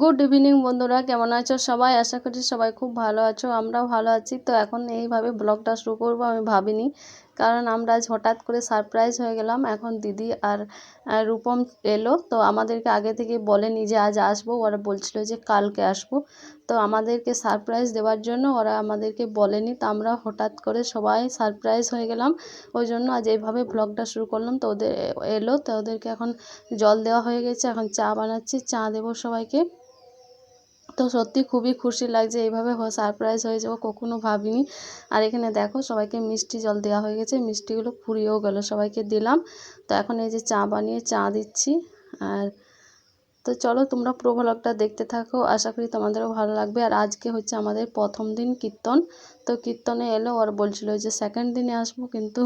Good evening বন্ধুরা। কেমন আছো সবাই? আশা করি সবাই খুব ভালো আছো, আমরাও ভালো আছি। তো এখন এইভাবে ব্লগটা শুরু করব আমি ভাবিনি, কারণ আমরা আজ হঠাৎ করে সারপ্রাইজ হয়ে গেলাম। এখন দিদি আর আর রূপম এলো। তো আমাদেরকে আগে থেকে বলেনি যে আজ আসব। ওরা বলছিল যে কালকে আসব। তো আমাদেরকে সারপ্রাইজ দেওয়ার জন্য ওরা আমাদেরকে বলেনি। তো আমরা হঠাৎ করে সবাই সারপ্রাইজ হয়ে গেলাম। ওই জন্য আজ এইভাবে ব্লগটা শুরু করলাম। তো ওদের এলো। তো ওদেরকে এখন জল দেওয়া হয়ে গেছে। এখন চা বানাচ্ছি। চা দেবো সবাইকে। তো সত্যি খুবই খুশি লাগছে, এইভাবে সারপ্রাইজ হয়ে যাব কখনো ভাবিনি। আর এখানে দেখো, সবাইকে মিষ্টি জল দেওয়া হয়ে গেছে, মিষ্টিগুলো ফুরিয়েও গেল, সবাইকে দিলাম। তো এখন এই যে চা বানিয়ে চা দিচ্ছি, আর তো চলো তোমরা পুরো দেখতে থাকো। আশা করি তোমাদেরও ভালো লাগবে। আর আজকে হচ্ছে আমাদের প্রথম দিন কীর্তন। তো কীর্তনে এলো আর বলছিল যে সেকেন্ড দিনে আসব কিন্তু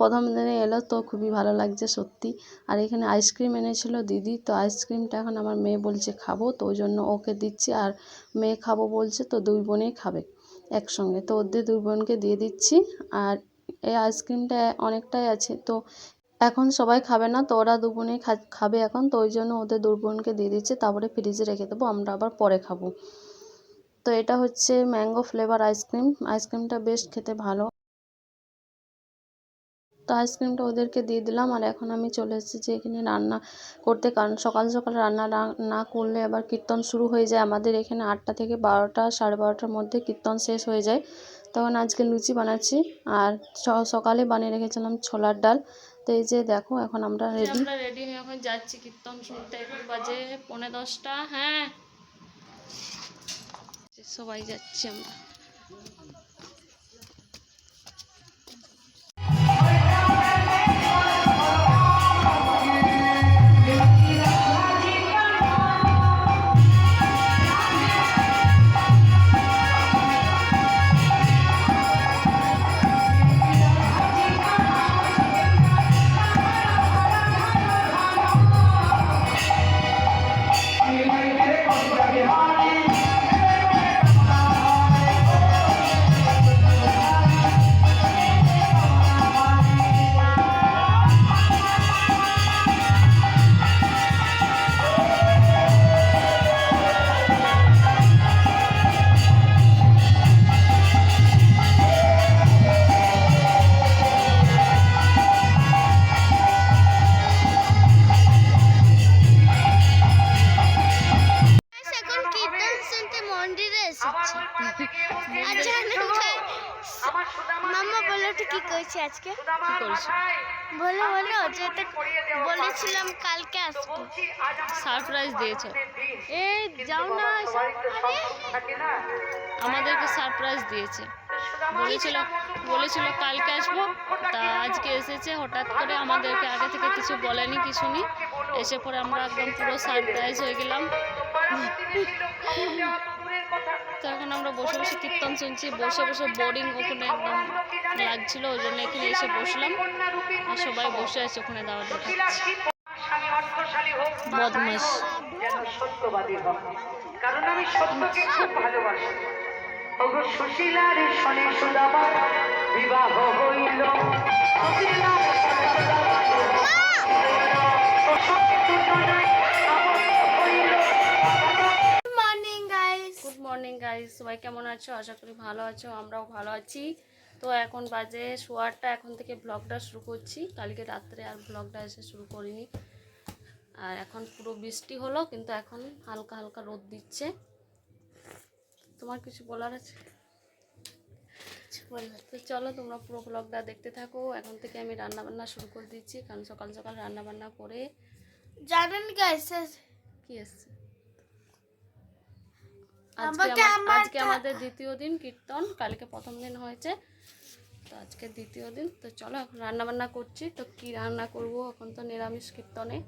প্রথম দিনে এলো তো খুবই ভালো লাগছে সত্যি। আর এখানে আইসক্রিম এনেছিল দিদি। তো আইসক্রিমটা এখন আমার মেয়ে বলছে খাব, তো ওই জন্য ওকে দিচ্ছি। আর মেয়ে খাব বলছে তো দুই বোনেই খাবে একসঙ্গে। তো ওদের দুই বোনকে দিয়ে দিচ্ছি। আর এই আইসক্রিমটা অনেকটাই আছে। তো এখন সবাই খাবে না, তো ওরা দু বোনেই খাবে এখন, তো ওই জন্য ওদের দু দিয়ে দিচ্ছে, তারপরে ফ্রিজে রেখে দেবো, আমরা আবার পরে খাব। তো এটা হচ্ছে ম্যাঙ্গো ফ্লেভার আইসক্রিম, আইসক্রিমটা বেশ খেতে ভালো। তো আইসক্রিমটা ওদেরকে দিয়ে দিলাম, আর এখন আমি চলে এসেছি এখানে রান্না করতে, কারণ সকাল সকাল রান্না না করলে আবার কীর্তন শুরু হয়ে যায়। আমাদের এখানে আটটা থেকে বারোটা, সাড়ে বারোটার মধ্যে কীর্তন শেষ হয়ে যায়। তখন আজকে লুচি বানাচ্ছি, আর সকালে বানিয়ে রেখেছিলাম ছোলার ডাল। তো এই যে দেখো এখন আমরা রেডি আমরা রেডি হয়ে এখন যাচ্ছি কীর্তন শুনতে। এখন বাজে পৌনে দশটা হ্যাঁ। সবাই যাচ্ছি আমরা। আজকে? কি করছ? বলো বলো যেটা বলেছিলাম কালকে আসব। সারপ্রাইজ দিয়েছ। এই যাও না আমাদেরকে সারপ্রাইজ দিয়েছে। বলেছিল বলেছিল কালকে আসব। তা আজকে এসেছে হঠাৎ করে আমাদেরকে আগে থেকে কিছু বলেনি কিছু নি এসে পরে আমরা একদম পুরো সারপ্রাইজ হয়ে গেলাম। তো এখন আমরা বসে বসে কীর্তন শুনছি বসে বসে বোরিং ওখানে একদম লাগছিল ওই জন্য এখানে এসে বসলাম। আর সবাই বসে আছে ওখানে দাওয়া বদমাস কারণ আমি সত্যকে খুব ভালোবাসি। ওগো সুশীলার শনে সুদামা বিবাহ হইল। সুশীলার গাইজ সবাই কেমন আছো? আশা করি ভালো আছো আমরাও ভালো আছি। তো এখন বাজে শোয়ারটা এখন থেকে ব্লগটা শুরু করছি। কালকে রাত্রে আর ব্লগটা এসে শুরু করিনি। আর এখন পুরো বৃষ্টি হলো কিন্তু এখন হালকা হালকা রোদ দিচ্ছে। তোমার কিছু বলার আছে? তো চলো তোমরা পুরো ব্লগটা দেখতে থাকো। এখন থেকে আমি রান্না বান্না শুরু করে দিচ্ছি। কারণ সকাল সকাল রান্না বান্না করে জানেন গাইস কি এসছে? আজকে আমার আজকে আমাদের দ্বিতীয় দিন কীর্তন। কালকে প্রথম দিন হয়েছে। তো আজকে দ্বিতীয় দিন। তো চলো এখন রান্না বান্না করছি। তো কি রান্না করব? এখন তো নিরামিষ কীর্তনে।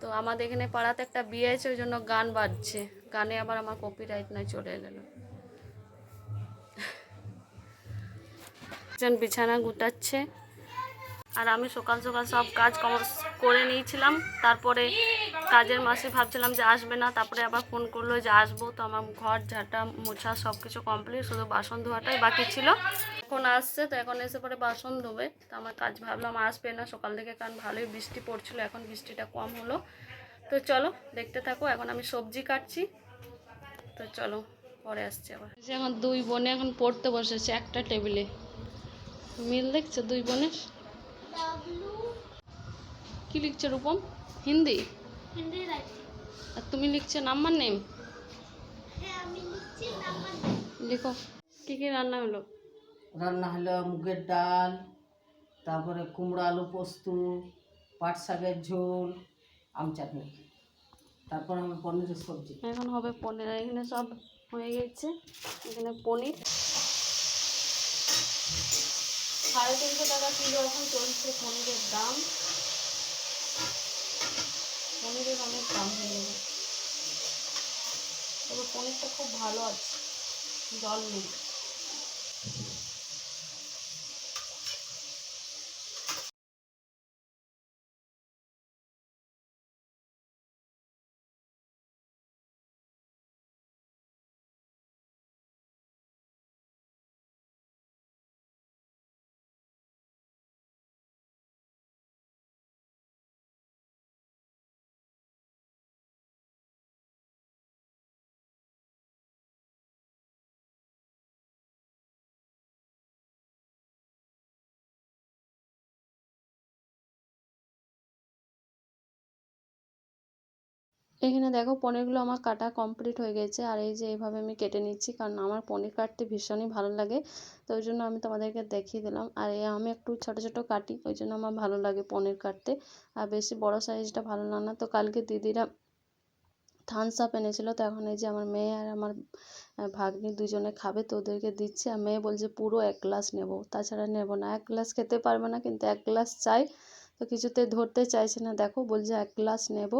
তো আমাদের এখানে পাড়াতে একটা বিয়ে আছে ওই জন্য গান বাজছে। গানে আবার আমার কপিরাইট নয় চলে এলো একজন বিছানা গুটাচ্ছে। আর আমি সকাল সকাল সব কাজ করে নিয়েছিলাম। তারপরে কাজের মাসে ভাবছিলাম যে আসবে না তারপরে আবার ফোন করল যে আসব। তো আমার ঘর ঝাঁটা মোছা সব কিছু কমপ্লিট শুধু বাসন ধোয়াটাই বাকি ছিল। এখন আসছে তো এখন এসে পরে বাসন ধোবে। তো আমার কাজ ভাবলাম আসবে না সকাল থেকে কারণ ভালোই বৃষ্টি পড়ছিল এখন বৃষ্টিটা কম হলো। তো চলো দেখতে থাকো এখন আমি সবজি কাটছি। তো চলো পরে আসছি আবার। যে এখন দুই বোনে এখন পড়তে বসেছে একটা টেবিলে। মিল দেখছে দুই বোনের? কি লিখছে রূপম? হিন্দি? আর তুমি লিখছো নাম্বার নেম হ্যাঁ আমি লিখছি লিখো। কি কি রান্না হলো? রান্না হলো মুগের ডাল তারপরে কুমড়ো আলু পোস্ত পাট শাকের ঝোল আম চাটনি। তারপর আমার পনিরের সবজি। এখন হবে পনির। আর এখানে সব হয়ে গেছে। এখানে পনির। সাড়ে তিনশো টাকা কিলো এখন চলছে পনিরের দাম। পনিরের অনেক দাম হয়ে যাবে তবে পনিরটা খুব ভালো আছে জল নেই। এখানে দেখো পনিরগুলো আমার কাটা কমপ্লিট হয়ে গেছে। আর এই যে এইভাবে আমি কেটে নিচ্ছি, কারণ আমার পনির কাটতে ভীষণই ভালো লাগে। তো ওই জন্য আমি তোমাদেরকে দেখিয়ে দিলাম। আর এই আমি একটু ছোটো ছোটো কাটি, ওই জন্য আমার ভালো লাগে পনির কাটতে। আর বেশি বড় সাইজটা ভালো লাগে না। তো কালকে দিদিরা থামস আপ এনেছিলো, তো এখন এই যে আমার মেয়ে আর আমার ভাগ্নি দুজনে খাবে, তো ওদেরকে দিচ্ছি। আর মেয়ে বলছে, পুরো এক গ্লাস নেব। তাছাড়া নেব না। এক গ্লাস খেতে পারবে না, কিন্তু এক গ্লাস চাই। তো কিছুতে ধরতে চাইছে না। দেখো বলছে, এক গ্লাস নেব।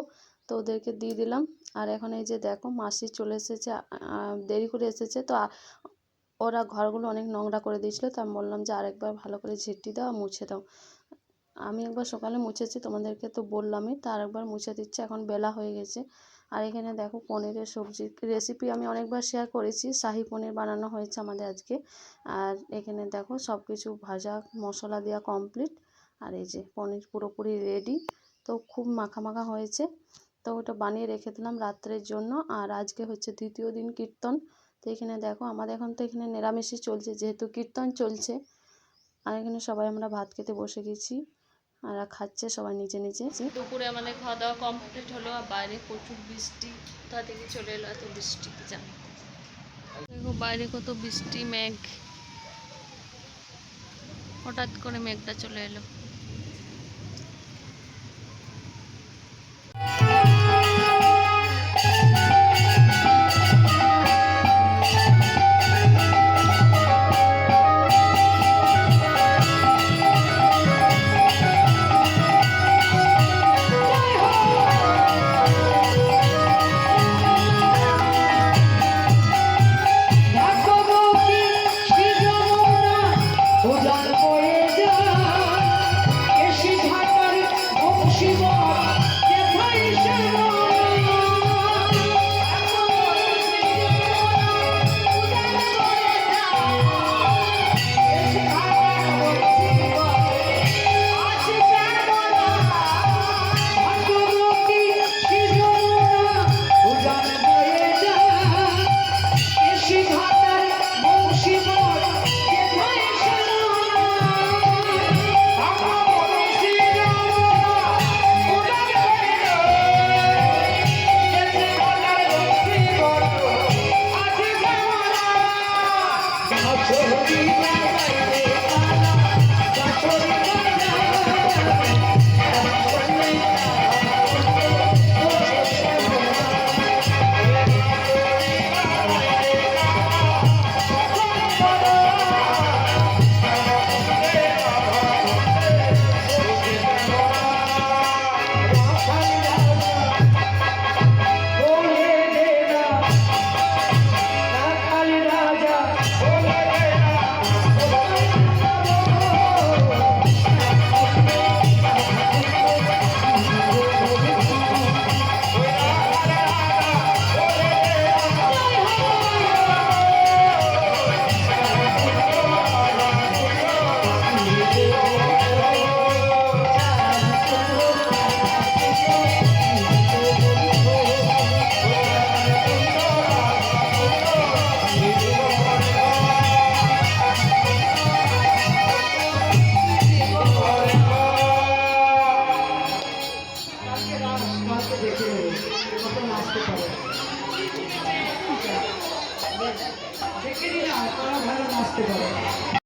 তো ওদেরকে দিয়ে দিলাম। আর এখন এই যে দেখো মাসি চলে এসেছে দেরি করে এসেছে। তো ওরা ঘরগুলো অনেক নোংরা করে দিয়েছিলো। তো আমি বললাম যে আরেকবার ভালো করে ঝিঁটি দাও মুছে দাও। আমি একবার সকালে মুছেছি, তোমাদেরকে তো বললামই। তো আরেকবার মুছে দিচ্ছি, এখন বেলা হয়ে গেছে। আর এখানে দেখো পনিরের সবজি রেসিপি আমি অনেকবার শেয়ার করেছি। শাহি পনির বানানো হয়েছে আমাদের আজকে। আর এখানে দেখো সব কিছু ভাজা মশলা দেওয়া কমপ্লিট আর এই যে পনির পুরোপুরি রেডি তো খুব মাখা মাখা হয়েছে। তো ওটা বানিয়ে রেখে দিলাম রাত্রের জন্য। আর আজকে হচ্ছে দ্বিতীয় দিন কীর্তন। তো এখানে দেখো, আমাদের এখন তো এখানে নিরামিষই চলছে, যেহেতু কীর্তন চলছে। আর এখানে সবাই আমরা ভাত খেতে বসে গেছি। আর খাচ্ছে সবাই নিচে নিচে দুপুরে আমাদের খাওয়া দাওয়া কমপ্লিট হলো, আর বাইরে প্রচুর বৃষ্টি। কোথা থেকে চলে এলো এত বৃষ্টি জানি। দেখো বাইরে কত বৃষ্টি, মেঘ। হঠাৎ করে মেঘটা চলে এলো। I'll